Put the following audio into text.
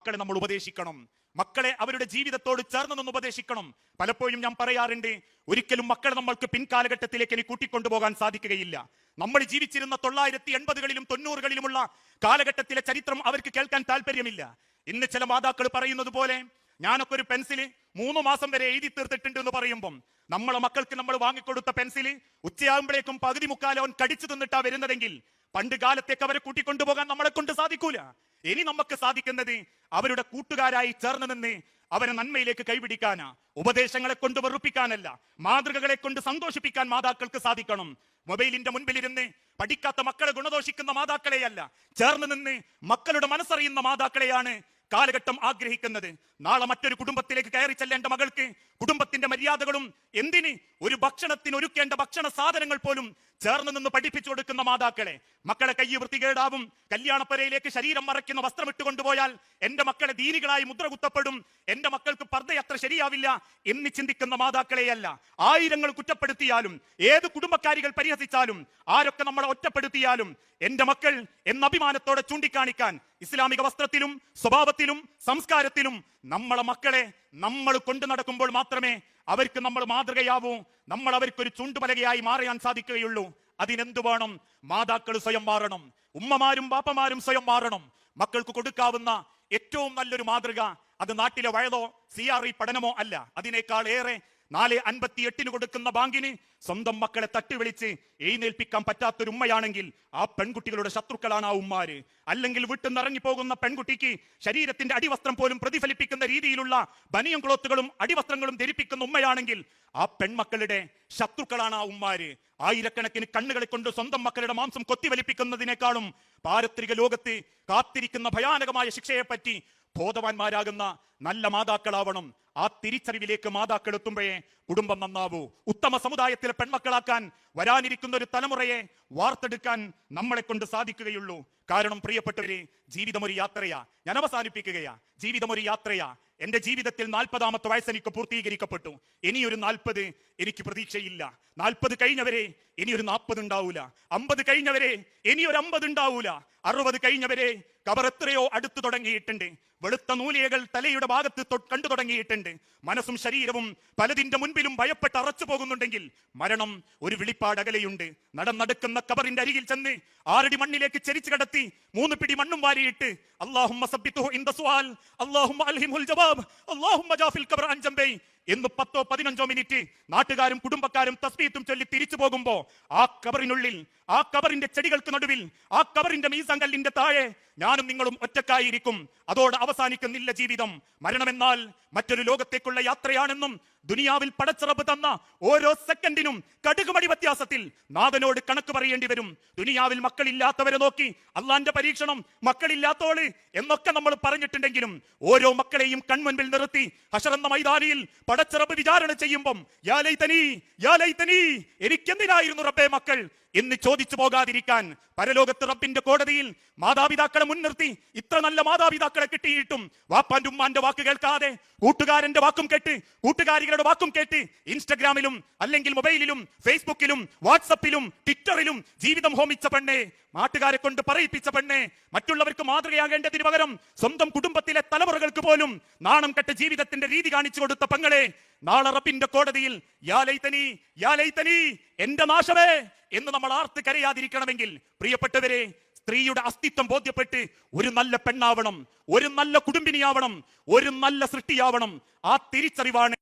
മക്കളെ നമ്മൾ ഉപദേശിക്കണം. മക്കളെ അവരുടെ ജീവിതത്തോട് ചേർന്ന് നിന്ന് ഉപദേശിക്കണം. പലപ്പോഴും ഞാൻ പറയാറുണ്ട് ഒരിക്കലും മക്കളെ നമ്മൾക്ക് പിൻകാലഘട്ടത്തിലേക്ക് ഇനി കൂട്ടിക്കൊണ്ടുപോകാൻ സാധിക്കുകയില്ല. നമ്മൾ ജീവിച്ചിരുന്ന തൊള്ളായിരത്തി എൺപതുകളിലും തൊണ്ണൂറുകളിലുമുള്ള കാലഘട്ടത്തിലെ ചരിത്രം അവർക്ക് കേൾക്കാൻ താല്പര്യമില്ല ഇന്ന് ചില മാതാക്കൾ പറയുന്നത് പോലെ ഞാനൊക്കെ ഒരു പെൻസിൽ മൂന്ന് മാസം വരെ എഴുതി തീർത്തിട്ടുണ്ട് എന്ന് പറയുമ്പം നമ്മളെ മക്കൾക്ക് നമ്മൾ വാങ്ങിക്കൊടുത്ത പെൻസിൽ ഉച്ചയാകുമ്പോഴേക്കും പകുതി മുക്കാലവൻ കടിച്ചു തിന്നിട്ടാ വരുന്നതെങ്കിൽ പണ്ട് കാലത്തേക്ക് അവരെ കൂട്ടിക്കൊണ്ടുപോകാൻ നമ്മളെ കൊണ്ട് സാധിക്കൂല. ഇനി നമുക്ക് സാധിക്കുന്നത് അവരുടെ കൂട്ടുകാരായി ചേർന്ന് നിന്ന് അവരെ നന്മയിലേക്ക് കൈപിടിക്കാനാ. ഉപദേശങ്ങളെ കൊണ്ട് വെറുപ്പിക്കാനല്ല മാതൃകകളെ കൊണ്ട് സന്തോഷിപ്പിക്കാൻ മാതാക്കൾക്ക് സാധിക്കണം. മൊബൈലിന്റെ മുൻപിലിരുന്ന് പഠിക്കാത്ത മക്കളെ ഗുണദോഷിക്കുന്ന മാതാക്കളെയല്ല ചേർന്ന് നിന്ന് മക്കളുടെ മനസ്സറിയുന്ന മാതാക്കളെയാണ് കാലഘട്ടം ആഗ്രഹിക്കുന്നത്. നാളെ മറ്റൊരു കുടുംബത്തിലേക്ക് കയറി ചെല്ലേണ്ട മകൾക്ക് കുടുംബത്തിന്റെ മര്യാദകളും എന്തിന് ഒരു ഭക്ഷണത്തിന് ഒരുക്കേണ്ട ഭക്ഷണ സാധനങ്ങൾ പോലും ചേർന്ന് നിന്ന് പഠിപ്പിച്ചു കൊടുക്കുന്ന മാതാക്കളെ. മക്കളെ കൈ വൃത്തികേടാവും കല്യാണപ്പരയിലേക്ക് ശരീരം മറയ്ക്കുന്ന വസ്ത്രം ഇട്ടുകൊണ്ടുപോയാൽ എന്റെ മക്കളെ ദീനികളായി മുദ്ര കുത്തപ്പെടും. എന്റെ മക്കൾക്ക് പർദ്ധയത്ര ശരിയാവില്ല എന്ന് ചിന്തിക്കുന്ന മാതാക്കളെയല്ല. ആയിരങ്ങൾ കുറ്റപ്പെടുത്തിയാലും ഏത് കുടുംബക്കാരികൾ പരിഹസിച്ചാലും ആരൊക്കെ നമ്മളെ ഒറ്റപ്പെടുത്തിയാലും എന്റെ മക്കൾ എന്ന അഭിമാനത്തോടെ ചൂണ്ടിക്കാണിക്കാൻ ഇസ്ലാമിക വസ്ത്രത്തിലും സ്വഭാവത്തിലും സംസ്കാരത്തിലും നമ്മളെ മക്കളെ നമ്മൾ കൊണ്ടു നടക്കുമ്പോൾ മാത്രമേ അവർക്ക് നമ്മൾ മാതൃകയാവൂ. നമ്മൾ അവർക്ക് ഒരു ചുണ്ടുപലകയായി മാറിയാൻ സാധിക്കുകയുള്ളൂ. അതിനെന്തു വേണം? മാതാക്കൾ സ്വയം മാറണം. ഉമ്മമാരും ബാപ്പമാരും സ്വയം മാറണം. മക്കൾക്ക് കൊടുക്കാവുന്ന ഏറ്റവും നല്ലൊരു മാതൃക അത് നാട്ടിലെ വയതോ സി ആർ ഇ പഠനമോ അല്ല. അതിനേക്കാൾ ഏറെ നാല് അൻപത്തി എട്ടിന് കൊടുക്കുന്ന ബാങ്കിന് സ്വന്തം മക്കളെ തട്ടി വിളിച്ച് എഴുന്നേൽപ്പിക്കാൻ പറ്റാത്തൊരു ഉമ്മയാണെങ്കിൽ ആ പെൺകുട്ടികളുടെ ശത്രുക്കളാണ് ആ ഉമ്മാര്. അല്ലെങ്കിൽ വിട്ടു നിറങ്ങി പോകുന്ന പെൺകുട്ടിക്ക് ശരീരത്തിന്റെ അടിവസ്ത്രം പോലും പ്രതിഫലിപ്പിക്കുന്ന രീതിയിലുള്ള ബനിയം ക്ലോത്തുകളും അടിവസ്ത്രങ്ങളും ധരിപ്പിക്കുന്ന ഉമ്മയാണെങ്കിൽ ആ പെൺമക്കളുടെ ശത്രുക്കളാണ് ആ ഉമ്മാര്. ആയിരക്കണക്കിന് കണ്ണുകളെ കൊണ്ട് സ്വന്തം മക്കളുടെ മാംസം കൊത്തിവലിപ്പിക്കുന്നതിനേക്കാളും പാരത്രിക ലോകത്ത് കാത്തിരിക്കുന്ന ഭയാനകമായ ശിക്ഷയെപ്പറ്റി ബോധവാന്മാരാകുന്ന നല്ല മാതാക്കളാവണം. ആ തിരിച്ചറിവിലേക്ക് മാതാക്കൾ എത്തുമ്പോഴേ കുടുംബം നന്നാവൂ. ഉത്തമ സമുദായത്തിലെ പെൺമക്കളാക്കാൻ വരാനിരിക്കുന്ന ഒരു തലമുറയെ വാർത്തെടുക്കാൻ നമ്മളെ കൊണ്ട് സാധിക്കുകയുള്ളൂ. കാരണം പ്രിയപ്പെട്ടവരെ ജീവിതം ഒരു യാത്രയാ. ഞാൻ അവസാനിപ്പിക്കുകയാ. ജീവിതം ഒരു യാത്രയാ. എന്റെ ജീവിതത്തിൽ നാൽപ്പതാമത്തെ വയസ്സ് എനിക്ക് പൂർത്തീകരിക്കപ്പെട്ടു. ഇനിയൊരു നാൽപ്പത് എനിക്ക് പ്രതീക്ഷയില്ല. നാൽപ്പത് കഴിഞ്ഞവരെ ഇനിയൊരു നാൽപ്പത് ഉണ്ടാവൂല. അമ്പത് കഴിഞ്ഞവരെ ഇനിയൊരു അമ്പത് ഉണ്ടാവൂല. അറുപത് കഴിഞ്ഞവരെ കവർ എത്രയോ അടുത്തു തുടങ്ങിയിട്ടുണ്ട്. വെളുത്ത നൂലിയകൾ തലയുടെ ഭാഗത്ത് കണ്ടു തുടങ്ങിയിട്ടുണ്ട്. മനസ്സും ശരീരവും പലതിന്റെ മുൻപിലും ഭയപ്പെട്ട് അറച്ചു പോകുന്നുണ്ടെങ്കിൽ മരണം ഒരു വിളിപ്പാട് അകലെയുണ്ട്. നടന്നടുക്കുന്ന കബറിന്റെ അരികിൽ ചെന്ന് ആറടി മണ്ണിലേക്ക് ചെരിച്ചു കടത്തി മൂന്ന് പിടി മണ്ണും വാരിയിട്ട് എന്ന് പത്തോ പതിനഞ്ചോ മിനിറ്റ് നാട്ടുകാരും കുടുംബക്കാരും തസ്ബീത്തും ചൊല്ലി തിരിച്ചു പോകുമ്പോ ആ കബറിനുള്ളിൽ ആ കബറിന്റെ ചെടികൾക്ക് നടുവിൽ ആ കബറിന്റെ മീസങ്കല്ലിന്റെ താഴെ ഞാനും നിങ്ങളും ഒറ്റക്കായിരിക്കും. അതോട് അവസാനിക്കുന്നില്ല ജീവിതം. മരണമെന്നാൽ മറ്റൊരു ലോകത്തേക്കുള്ള യാത്രയാണെന്നും ദുനിയാവിൽ പടച്ചിറപ്പ് തന്ന ഓരോ സെക്കൻഡിനും കടുകുമടി വ്യത്യാസത്തിൽ നാഥനോട് കണക്ക് പറയേണ്ടി വരും. ദുനിയാവിൽ മക്കളില്ലാത്തവരെ നോക്കി അള്ളാന്റെ പരീക്ഷണം മക്കളില്ലാത്തോൾ എന്നൊക്കെ നമ്മൾ പറഞ്ഞിട്ടുണ്ടെങ്കിലും ഓരോ മക്കളെയും കൺമുൻപിൽ നിർത്തി ഹഷറന്ന മൈതാനിയിൽ പടച്ചിറപ്പ് വിചാരണ ചെയ്യുമ്പം യാലൈതനി യാലൈതനി എനിക്കെന്തിനായിരുന്നു റബ്ബേ മക്കൾ? എന്ന് ചോദിച്ചു പോകാതിരിക്കാൻ പരലോകത്ത് റബ്ബിന്റെ കോടതിയിൽ മാതാപിതാക്കളെ മുൻനിർത്തി ഇത്ര നല്ല മാതാപിതാക്കളെ കിട്ടിയിട്ടും വാപ്പാന്റെ ഉമ്മാന്റെ വാക്ക് കേൾക്കാതെ കൂട്ടുകാരന്റെ വാക്കും കേട്ട് കൂട്ടുകാരികളുടെ വാക്കും കേട്ട് ഇൻസ്റ്റഗ്രാമിലും അല്ലെങ്കിൽ മൊബൈലിലും ഫേസ്ബുക്കിലും വാട്സപ്പിലും ട്വിറ്ററിലും ജീവിതം ഹോമിച്ച പെണ്ണെ നാട്ടുകാരെ കൊണ്ട് പറയിപ്പിച്ച പെണ്ണെ മറ്റുള്ളവർക്ക് മാതൃകയാകേണ്ടതിന് പകരം സ്വന്തം കുടുംബത്തിലെ തലമുറകൾക്ക് പോലും നാണം കെട്ട ജീവിതത്തിന്റെ രീതി കാണിച്ചു കൊടുത്ത പെങ്ങളെ നാളെ റബ്ബിന്റെ കോടതിയിൽ യാ ലൈതനീ, യാ ലൈതനീ, എന്റെ നാശമേ എന്ന് നമ്മൾ ആർത്ത് കരയാതിരിക്കണമെങ്കിൽ പ്രിയപ്പെട്ടവരെ സ്ത്രീയുടെ അസ്തിത്വം ബോധ്യപ്പെട്ട് ഒരു നല്ല പെണ്ണാവണം ഒരു നല്ല കുടുംബിനിയാവണം ഒരു നല്ല സൃഷ്ടിയാവണം. ആ തിരിച്ചറിവാണ്